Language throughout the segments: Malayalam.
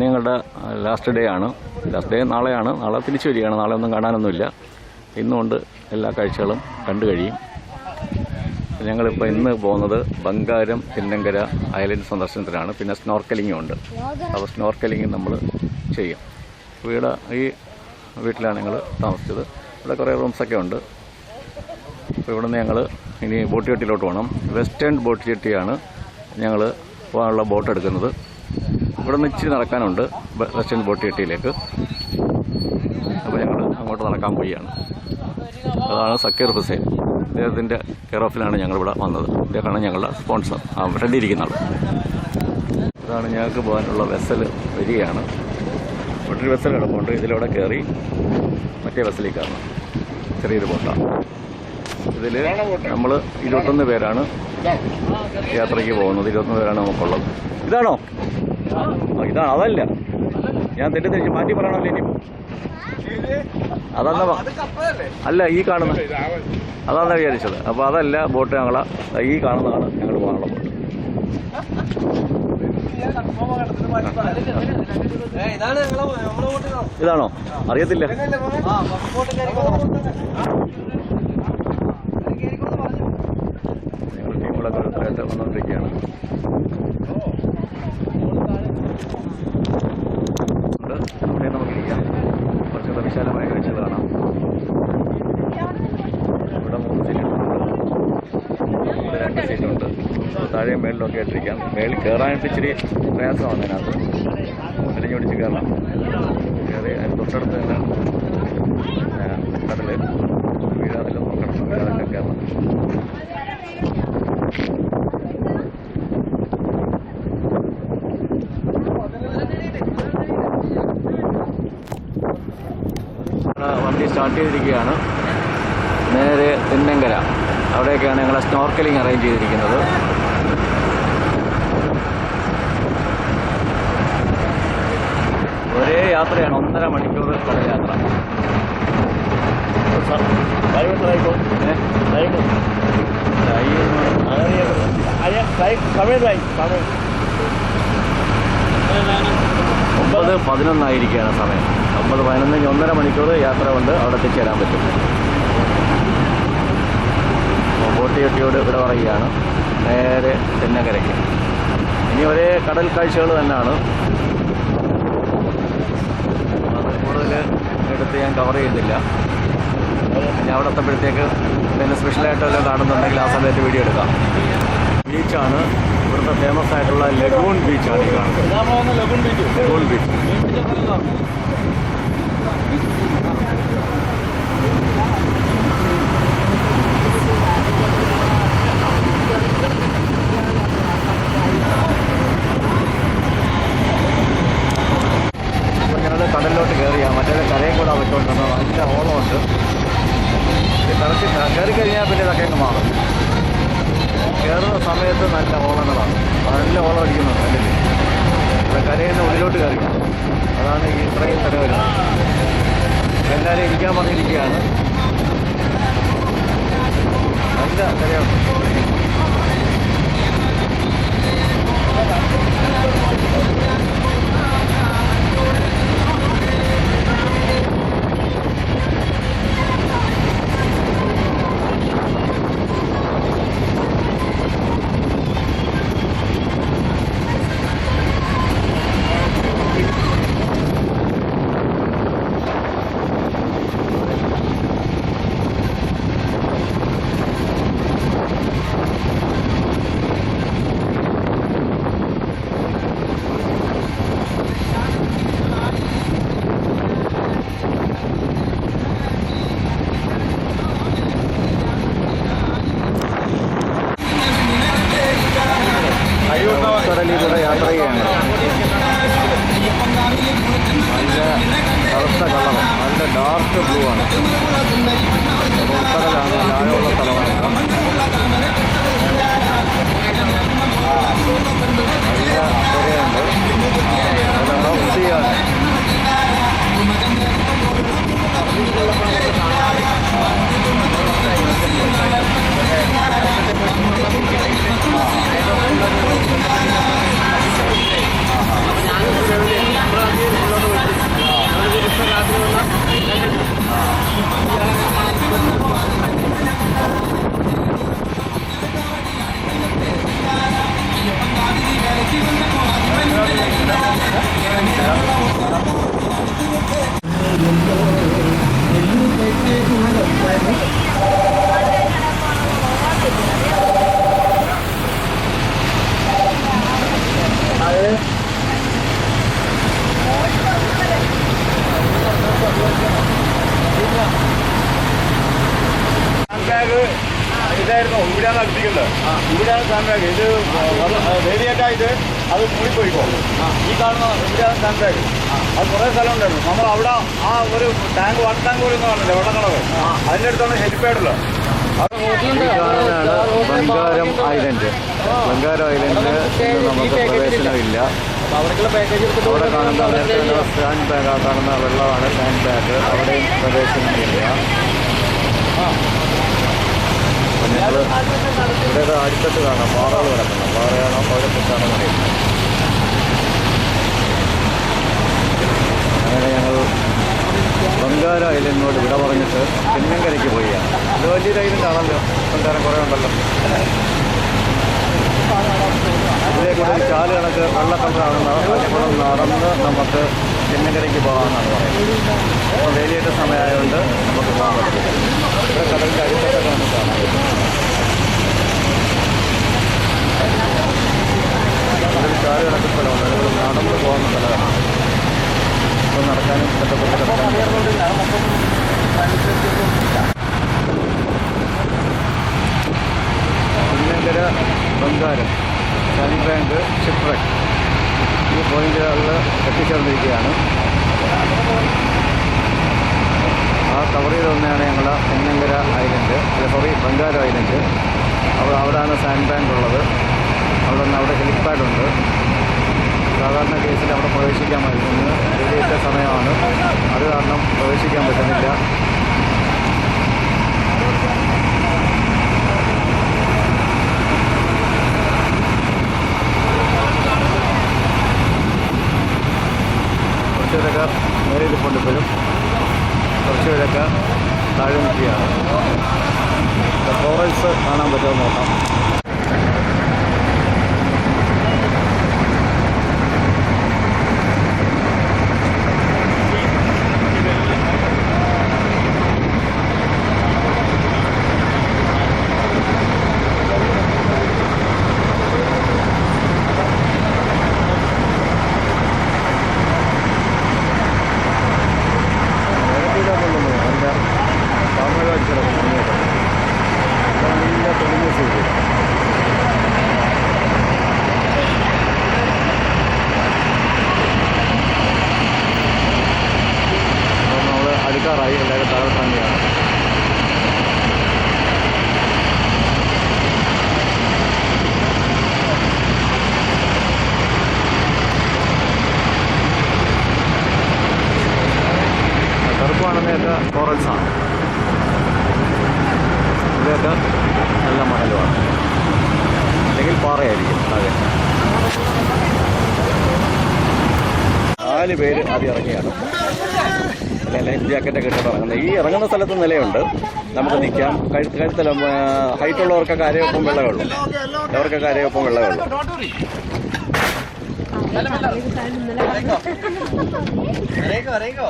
നിങ്ങളുടെ ലാസ്റ്റ് ഡേ ആണ്. ലാസ്റ്റ് ഡേ നാളെയാണ്. നാളെ തിരിച്ചു വരികയാണ്. നാളെ ഒന്നും കാണാനൊന്നുമില്ല. ഇന്നുകൊണ്ട് എല്ലാ കാഴ്ചകളും കണ്ടു കഴിയും. ഞങ്ങളിപ്പോൾ ഇന്ന് പോകുന്നത് ബംഗാരം തിന്നങ്കര ഐലൻഡ് സന്ദർശനത്തിനാണ്. പിന്നെ സ്നോർക്കലിങ്ങും ഉണ്ട്. അപ്പോൾ സ്നോർക്കലിംഗ് നമ്മൾ ചെയ്യും. വീട് ഈ വീട്ടിലാണ് ഞങ്ങൾ താമസിച്ചത്. ഇവിടെ കുറേ റൂംസൊക്കെ ഉണ്ട്. അപ്പോൾ ഇവിടെ നിന്ന് ഞങ്ങൾ ഇനി ബോട്ട് ജെട്ടിയിലോട്ട് പോകണം വെസ്റ്റേൺ ബോട്ട് ജെട്ടിയാണ് ഞങ്ങൾ പോകാനുള്ള ബോട്ട് എടുക്കുന്നത്. ഇവിടെ നിന്ന് ഇച്ചിരി നടക്കാനുണ്ട്. വെസ്റ്റേൺ ബോട്ട് ജെട്ടിയിലേക്ക് അപ്പോൾ ഞങ്ങൾ അങ്ങോട്ട് നടക്കാൻ പോവുകയാണ്. അതാണ് സക്കീർ ഹുസൈൻ. അദ്ദേഹത്തിന്റെ കെയർ ഓഫിലാണ് ഞങ്ങളിവിടെ വന്നത്. അദ്ദേഹമാണ് ഞങ്ങളുടെ സ്പോൺസർ. ആ ഫ്രണ്ടിൽ ഇരിക്കുന്ന ആൾ ഇതാണ് ഞങ്ങൾക്ക് പോകാനുള്ള വെസൽ വരികയാണ്. മറ്റൊരു വെസൽ കിടപ്പുണ്ട്. ഇതിലൂടെ കയറി മറ്റേ വെസലിൽ കയറണം. ചെറിയൊരു ബോട്ടാണ് ഇതിൽ നമ്മൾ ഇരുപത്തൊന്ന് പേരാണ് യാത്രയ്ക്ക് പോകുന്നത്. ഇരുപത്തൊന്ന് പേരാണ് നമുക്കുള്ളത്. ഇതാണോ? ആ, ഇതാണ് അതല്ല. ഞാൻ തെറ്റിദ്ധരിച്ച് മാറ്റി പറയണമല്ലോ ഇനി അതല്ല അല്ല ഈ കാണുന്ന അതാണ് വിചാരിച്ചത്. അപ്പോൾ അതല്ല ബോട്ട് ഞങ്ങള ഈ കാണുന്നതാണ് ഞങ്ങൾ പോകാനുള്ള ബോട്ട്. ഇതാണ്? അറിയത്തില്ല. ഞങ്ങൾ ടീമുകളൊക്കെ വന്നുകൊണ്ടിരിക്കുകയാണ് ഉണ്ട്. അവിടെ നമുക്ക് ഇരിക്കാം കുറച്ചുകൂടെ വിശാലമായ കാഴ്ചകൾ കാണാം ഇവിടെ മൂന്ന് സീറ്റുണ്ട് ഇവിടെ രണ്ട് സീറ്റുണ്ട് മേളിലൊക്കെ ആയിട്ടിരിക്കാം മേളിൽ കയറാനായിട്ട് ഇച്ചിരി പ്രയാസമാണ് അതിനകത്ത്. പിടിച്ച് കയറണം കയറി അതിന് തൊട്ടടുത്ത് തന്നെ കടൽ. വീഴാതില്ല നോക്കണം. വീഴാതില്ല കയറണം വണ്ടി സ്റ്റാർട്ട് ചെയ്തിരിക്കുകയാണ്. നേരെ തിന്നങ്കര. അവിടെയൊക്കെയാണ് ഞങ്ങൾ സ്നോർക്കലിംഗ് അറേഞ്ച് ചെയ്തിരിക്കുന്നത് ഒരേ യാത്രയാണ് ഒന്നര മണിക്കൂർ കടൽ യാത്ര? ഒമ്പത് പതിനൊന്നായിരിക്കുകയാണ് സമയം. ഒമ്പത് പതിനൊന്നിന് ഒന്നര മണിക്കൂർ യാത്ര കൊണ്ട് അവിടെ എത്തിച്ചേരാൻ പറ്റും. ബോട്ടിയൊട്ടിയോട് ഇവിടെ പറയുകയാണ്. നേരെ തെന്നക്കരയ്ക്ക് ഇനി ഒരേ കടൽ കാഴ്ചകൾ തന്നെയാണ് അത് കൂടുതൽ എടുത്ത് ഞാൻ കവർ ചെയ്യുന്നില്ല. ഞാൻ അവിടെ എത്തുമ്പോഴത്തേക്ക് പിന്നെ സ്പെഷ്യലായിട്ട് വല്ലതും കാണുന്നുണ്ടെങ്കിൽ ആ സമയത്ത് വീഡിയോ എടുക്കാം. ബീച്ചാണ് ഇവിടുത്തെ ഫേമസ് ആയിട്ടുള്ള ലഗൂൺ ബീച്ചാണ് ഈ കാണുന്നത്. ലഗൂൺ ബീച്ച് നല്ല കരയുണ്ട് ഒരു ടാങ്ക് വൺ ടാങ്ക് പോലും കാണില്ല വെള്ളക്കളവ് അതിന്റെ അടുത്താണ് കാണുന്നതാണ് ബംഗാരം ഐലൻഡ് ബംഗാരം ഐലൻഡിൽ നമുക്ക് പ്രവേശനമില്ല അവിടെ കാണുന്ന നേരത്തെ സാൻഡ് ബാഗ് കാണുന്ന വെള്ളമാണ് സാൻഡ് ബാഗ് അവിടെയും പ്രവേശനമില്ല ഞങ്ങൾ ഇവിടെ അടുത്തട്ട് കാണാം. പാറകൾ കിടക്കണം പാറയാണോ? പഴപ്പിച്ചാണോ അറിയില്ല. അങ്ങനെ ഞങ്ങൾ ബംഗാര ഐലൻഡിനോട് വിട പറഞ്ഞിട്ട് തെന്നങ്കരയ്ക്ക് പോയാണ് അത് വലിയൊരു ഐലൻഡ് ആണല്ലോ. ബംഗാരം കുറേ ഉണ്ടല്ലോ. ഇതിലേക്ക് ഒരു ചാൽ കണക്ക് വെള്ളക്കണ്ടാകുന്ന നടന്ന് നമുക്ക് തെന്നങ്കരയ്ക്ക് പോകാമെന്നാണ് പറയുന്നത്. അപ്പോൾ വേലിയേറ്റ സമയമായതുകൊണ്ട് നമുക്ക് പോകാൻ പറ്റും. ഇവിടെ കടലിന്റെ അടിത്തട്ടൊക്കെ നമുക്ക് കാണാം ഒരു ചാൽ കണക്ക് സ്ഥലമുണ്ട് അതിലൂടെ നടന്ന് പോകുന്ന സ്ഥലമാണ് അപ്പോൾ നടക്കാനും ഇഷ്ടപ്പെട്ട കിടക്കാനും തിരുനങ്കര ബംഗാരം സാനി ബാങ്ക് ഷിപ്രക് ഈ പോയിന്റുകളിൽ എത്തിച്ചേർന്നിരിക്കുകയാണ് ആ കവർ ചെയ്ത് തന്നെയാണ് ഞങ്ങൾ തെന്നങ്കര ഐലൻഡ് അല്ല സോറി ബംഗാരം ഐലൻഡ് അവിടെ അവിടെയാണ് സാൻഡ് ബാങ്ക് ഉള്ളത് അവിടെ നിന്ന് അവിടെ ഹെലിപ്പാഡുണ്ട്. സാധാരണ കേസിൽ അവിടെ പ്രവേശിക്കാമായിരുന്നു. ഇന്ന് ഏകദേശ സമയമാണ് അത് കാരണം പ്രവേശിക്കാൻ പറ്റുന്നില്ല കുറച്ച് പേരൊക്കെ നേരെ ഇരിപ്പുണ്ട് ഇപ്പോഴും കുറച്ച് പേരൊക്കെ താഴെ നിൽക്കുകയാണ് ഫോറൽസ് കാണാൻ പറ്റുമോ എന്ന് നോക്കാം നേരത്തില്ലാന്നുള്ളൂ അതിന്റെ താമര വെച്ചിടക്കും നല്ല തെളിഞ്ഞ സൂര്യ അപ്പോൾ നമ്മൾ അടുക്കാറായി എല്ലാവരും താഴെ തന്നെയാണ് കറുപ്പ് കാണുന്നതൊക്കെ കോറൽസ് ആണ് ഇതൊക്കെ നല്ല മണലുമാണ് അല്ലെങ്കിൽ പാറയായിരിക്കും അതെ നാല് പേര് ആദ്യം ഇറങ്ങിയാണ് ലൈഫ് ജാക്കറ്റൊക്കെ ഇട്ടിട്ട് ഇറങ്ങുന്നത് ഈ ഇറങ്ങുന്ന സ്ഥലത്ത് നിലയുണ്ട് നമുക്ക് നിൽക്കാം കഴുത്ത് കഴുത്തല ഹൈറ്റ് ഉള്ളവർക്കൊക്കെ അരയൊപ്പം വെള്ളമേ അവർക്കൊക്കെ അരയൊപ്പം വെള്ളമേ ഉള്ളൂ ഇറങ്ങിക്കോ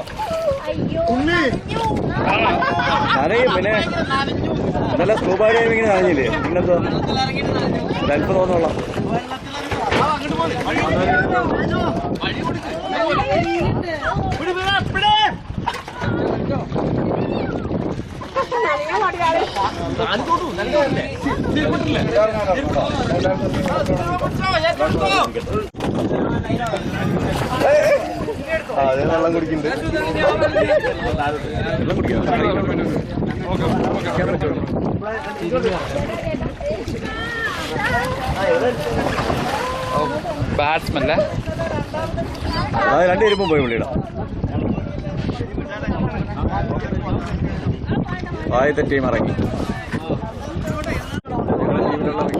നനയും പിന്നെ ഇന്നലെ സ്കൂബ ഡൈവിങ്ങിന് നനഞ്ഞില്ലേ പിന്നെന്തോ ഒരല്പം തോന്നുള്ളൂ അതേ വെള്ളം കുടിക്കുന്നുണ്ട് വെള്ളം കുടിക്കണം ബാറ്റ്സ്മല്ലേ അത് രണ്ട് ഇരിപ്പും പോയി വിളിയിടാം ആദ്യത്തെ ടീം ഇറങ്ങി.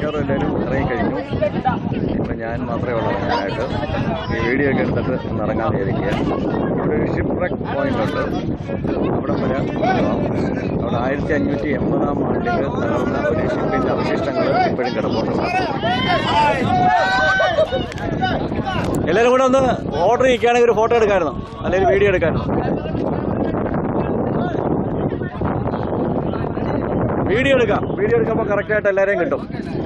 മിക്കവാറും എല്ലാവരും ഇറങ്ങി കഴിഞ്ഞു. ഇപ്പം ഞാൻ മാത്രമേ ഉള്ളൂ ഞാനായിട്ട് വീഡിയോ ഒക്കെ എടുത്തിട്ട് ഒന്ന് ഇറങ്ങാൻ വിചാരിക്കുക. ഇവിടെ ഒരു ഷിപ്പ് ട്രക്ക് പോയിന്റ് ഉണ്ട്. അവിടെ വരെ അവിടെ ആയിരത്തി അഞ്ഞൂറ്റി എൺപതാം ആണ്ടിൽ തകർന്ന ഒരു ഷിപ്പിന്റെ അവശിഷ്ടങ്ങൾ ഇപ്പോഴും കിടപ്പുണ്ട്. എല്ലാവരും കൂടെ ഒന്ന് ഓർഡർ ചെയ്യിക്കുകയാണെങ്കിൽ ഒരു ഫോട്ടോ എടുക്കാമായിരുന്നു. അല്ലെങ്കിൽ വീഡിയോ എടുക്കാമായിരുന്നു. വീഡിയോ എടുക്കാം. വീഡിയോ എടുക്കുമ്പോൾ കറക്റ്റായിട്ട് എല്ലാവരെയും കിട്ടും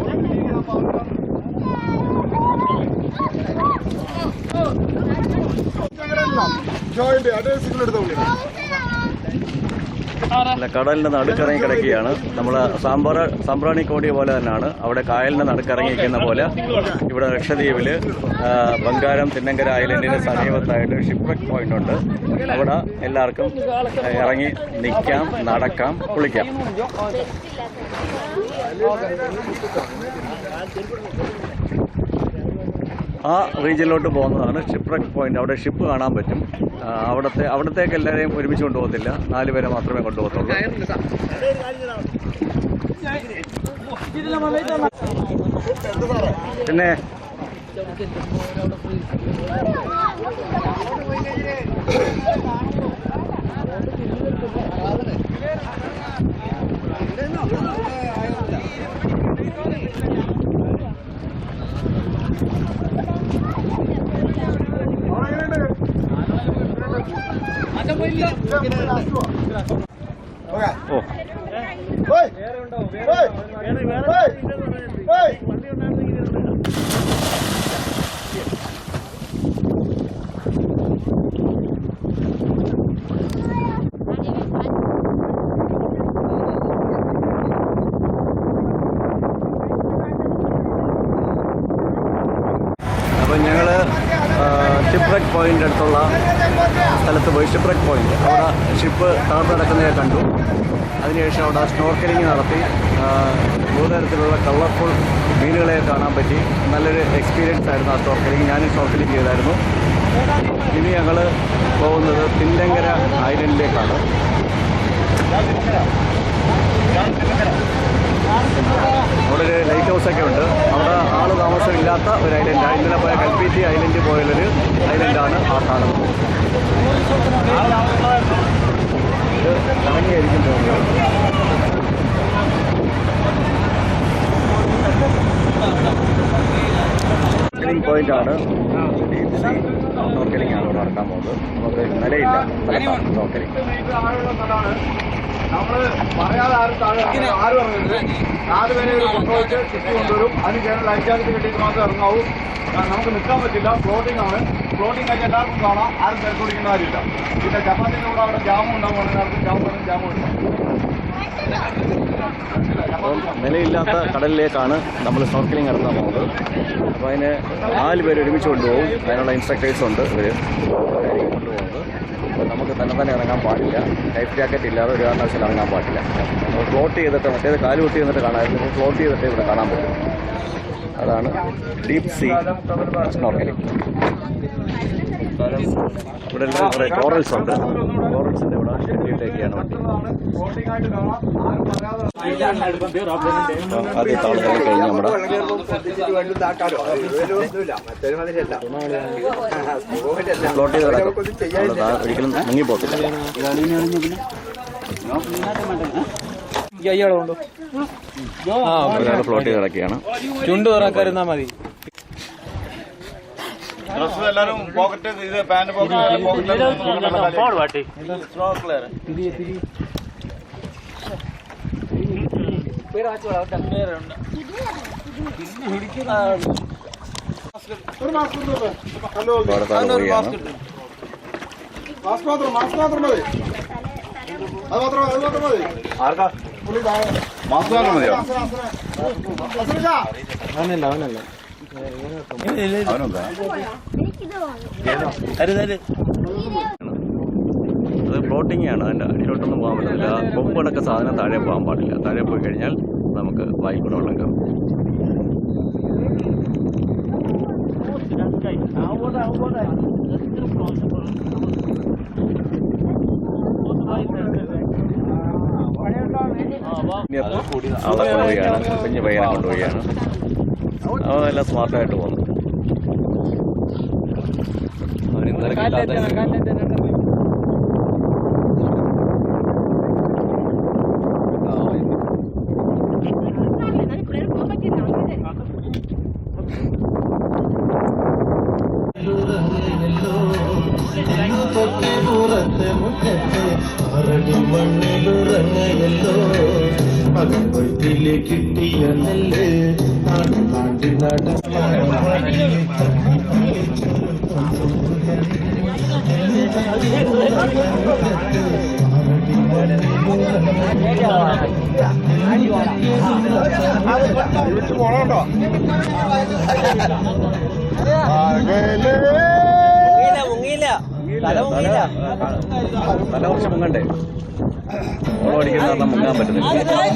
ജോയിന്റ് അതേ സിഗ്നൽ എടുത്തോളൂ അല്ല കടലിന്റെ നടുക്കിറങ്ങി കിടക്കുകയാണ്. നമ്മൾ സാമ്പാറ സാമ്പ്രാണി കോടിയ പോലെ തന്നെയാണ്. അവിടെ കായലിന്റെ നടുക്കിറങ്ങിയിരിക്കുന്ന പോലെ. ഇവിടെ ലക്ഷദ്വീപിൽ ബംഗാരം തിന്നങ്കര ഐലൻഡിന് സമീപത്തായിട്ട് ഷിപ്രക് പോയിന്റ് ഉണ്ട്. അവിടെ എല്ലാവർക്കും ഇറങ്ങി നിൽക്കാം നടക്കാം കുളിക്കാം. ആ റീജിയനിലോട്ട് പോകുന്നതാണ് ഷിപ്രക് പോയിന്റ്. അവിടെ ഷിപ്പ് കാണാൻ പറ്റും. അവിടത്തെ അവിടുത്തെ അവിടത്തേക്ക് എല്ലാവരെയും ഒരുമിച്ച് കൊണ്ടുപോകത്തില്ല. നാല് പേരെ മാത്രമേ കൊണ്ടുപോകത്തുള്ളൂ. പിന്നെ ഓ ഷിപ്പ് കിടക്കുന്നതിനെ കണ്ടു. അതിനുശേഷം അവിടെ സ്നോർക്കലിംഗ് നടത്തി. ആ, മൂന്ന് കളർഫുൾ മീനുകളെ കാണാൻ പറ്റി. നല്ലൊരു എക്സ്പീരിയൻസ് ആയിരുന്നു ആ സ്നോർക്കലിംഗ് ഞാനും സ്നോർക്കലിംഗ് ചെയ്തായിരുന്നു. ഇനി ഞങ്ങൾ പോകുന്നത് തില്ലങ്കര ഐലൻഡിലേക്കാണ് അവിടെ ഒരു ലൈറ്റ് ഹൗസ് ഒക്കെ ഉണ്ട്. അവിടെ ആൾ താമസമില്ലാത്ത ഒരു ഐലൻഡാണ് ഇന്നലെ പോയ കൽപ്പീറ്റി ഐലൻഡ് പോയുള്ളൊരു ഐലൻഡാണ് ആ കാണുന്നത്. ഇത് കറങ്ങിയായിരിക്കും തോന്നുന്നത് സ്നോർക്കലിംഗ് ആണ് ഇവിടെ നടക്കാൻ പോകുന്നത്. നമുക്ക് നിലയില്ല. സ്നോർക്കലിംഗ് നമ്മൾ പറയാതെ ആരും താഴെ. ആരും ഇറങ്ങരുത്. നാല് പേരെ ഒരു കൊണ്ടുപോയിട്ട് ചുറ്റി കൊണ്ടുവരും. അതിന് ജാക്കറ്റ് കിട്ടിയിട്ട് മാത്രമേ ഇറങ്ങാവൂ. നമുക്ക് നിൽക്കാൻ പറ്റില്ല. ഫ്ലോട്ടിംഗ് ആണ്. ഫ്ലോട്ടിംഗ് ആയിട്ട് എല്ലാവർക്കും കാണാം. ആരും തിരക്കൊടിക്കേണ്ട കാര്യമില്ല. പിന്നെ ചപ്പാത്തിന്റെ കൂടെ അവിടെ ജാമും ഉണ്ടാവും. എല്ലാവർക്കും ജാമും ജാമും ഉണ്ടാവും അപ്പം നിലയില്ലാത്ത കടലിലേക്കാണ് നമ്മൾ സ്നോർക്കലിംഗ് നടത്താൻ പോകുന്നത്. അപ്പോൾ അതിന് നാല് പേര് ഒരുമിച്ച് കൊണ്ടുപോകും. അതിനുള്ള ഇൻസ്ട്രക്ടേഴ്സ് ഉണ്ട് ഇവർ കൊണ്ടുപോകുന്നത് നമുക്ക് തന്നെ തന്നെ ഇറങ്ങാൻ പാടില്ല. ലൈഫ് ജാക്കറ്റ് ഇല്ലാതെ ഒരു കാരണവശാലും ഇറങ്ങാൻ പാടില്ല. നമ്മൾ ഫ്ലോട്ട് ചെയ്തിട്ട് മറ്റേത് കാൽ കുത്തി എന്നിട്ട് കാണാമായിരുന്നു ഫ്ലോട്ട് ചെയ്തിട്ട് ഇവിടെ കാണാൻ പറ്റും. അതാണ് ഡീപ് സീ സ്നോർക്കലിംഗ് ഇവിടെ കുറേ ഉണ്ട്. കോറൽസിന്റെ ഇവിടെ കെട്ടിയിട്ടേക്കാണ് വണ്ടി. ആദ്യം താളത്തിൽ കഴിഞ്ഞ് നമ്മുടെ ഫ്ലോട്ട് ചെയ്ത് കിടക്കും ഒരിക്കലും മുങ്ങിപ്പോത്തില്ല ഒരാൾ ഫ്ലോട്ട് ചെയ്ത് കിടക്കുകയാണ്. ചുണ്ട് തുറക്കാരുന്നാ മതി. ഡ്രസ്സ് എല്ലാവരും പോക്കറ്റ് ഇത് പാന്റ് പോക്കറ്റ് പോക്കറ്റ് അവിടെ താഴെ പോവുകയാണ് മാസ്ക് മാത്രം മാസ്ക് മാത്രം മതി അത് മാത്രം അത് മാത്രം മതി ആർക്കാ മാസ്ക് മാത്രം മതിയോ അവനല്ല അവനല്ല അത് ഫ്ലോട്ടിംഗ് ആണ്. അതിന്റെ അടിയിലോട്ടൊന്നും പോകാൻ പറ്റില്ല കൊമ്പടക്ക സാധനം താഴെ പോകാൻ പാടില്ല. താഴെ പോയി കഴിഞ്ഞാൽ നമുക്ക് വായിക്കൂടെ കൂടെ വെള്ളം കയറും. കൊണ്ടുപോവുകയാണ് കുഞ്ഞു പയ്യനെ കൊണ്ടുപോവുകയാണ്. അവനെല്ലാം സ്മാർട്ടായിട്ട് പോകുന്നു. അവന് ഇന്നലെ പുറത്തെ മുഖത്തെ ആറടി മണ്ണിലുറങ്ങയല്ലോ. പകമ്പൊയ്ത്തിൽ കിട്ടിയ നെല്ല് നാട് നാട്ടി നട ആറടി പോണോട്ടോ മുങ്ങിയില്ല. തല മുങ്ങിയില്ല. തല കുറച്ച് മുങ്ങണ്ടേ? ഓളം അടിക്കുന്ന മുങ്ങാൻ പറ്റുന്നില്ല.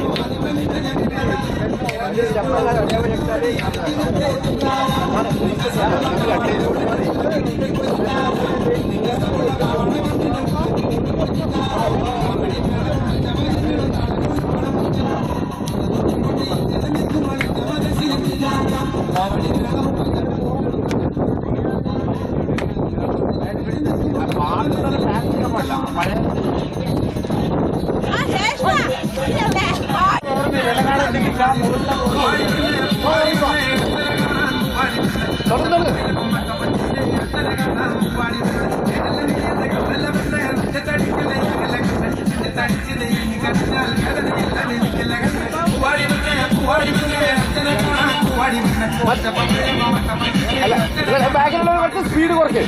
చెప్పాలి നീ കളിക്കണ്ടപ്പാ സ്പീഡ് കുറയ്ക്ക്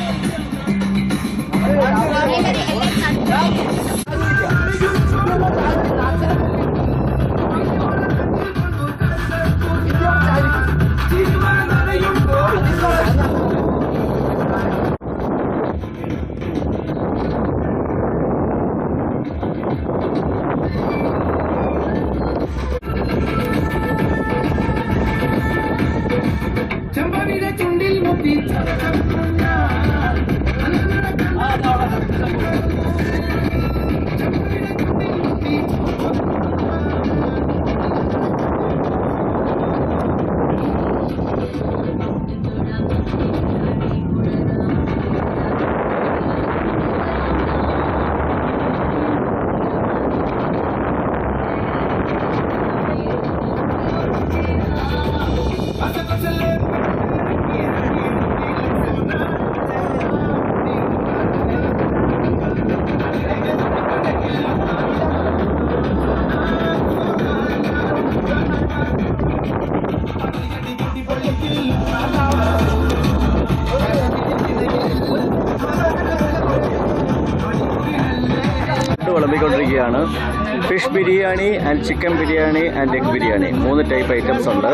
വിളമ്പിക്കൊണ്ടിരിക്കുകയാണ് fish biryani and chicken biryani and egg biryani. മൂന്ന് ടൈപ്പ് ഐറ്റംസ് ഉണ്ട്.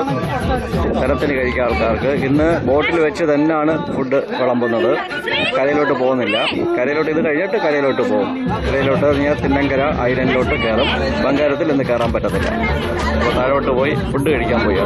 തരത്തിന് കഴിക്കാൻ ആൾക്കാർക്ക്. ഇന്ന് ബോട്ടിൽ വെച്ച് തന്നെയാണ് ഫുഡ് വിളമ്പുന്നത്. കരയിലോട്ട് പോകുന്നില്ല. കരയിലോട്ട് ഇത് കഴിഞ്ഞിട്ട് കരയിലോട്ട് പോകും. കരയിലോട്ട് ഞാൻ തിന്നങ്കര ഐലൻഡിലോട്ട് കയറും. ബംഗാരത്തിൽ ഇന്ന് കയറാൻ പറ്റത്തില്ല. അപ്പോൾ താഴോട്ട് പോയി ഫുഡ് കഴിക്കാൻ പോയി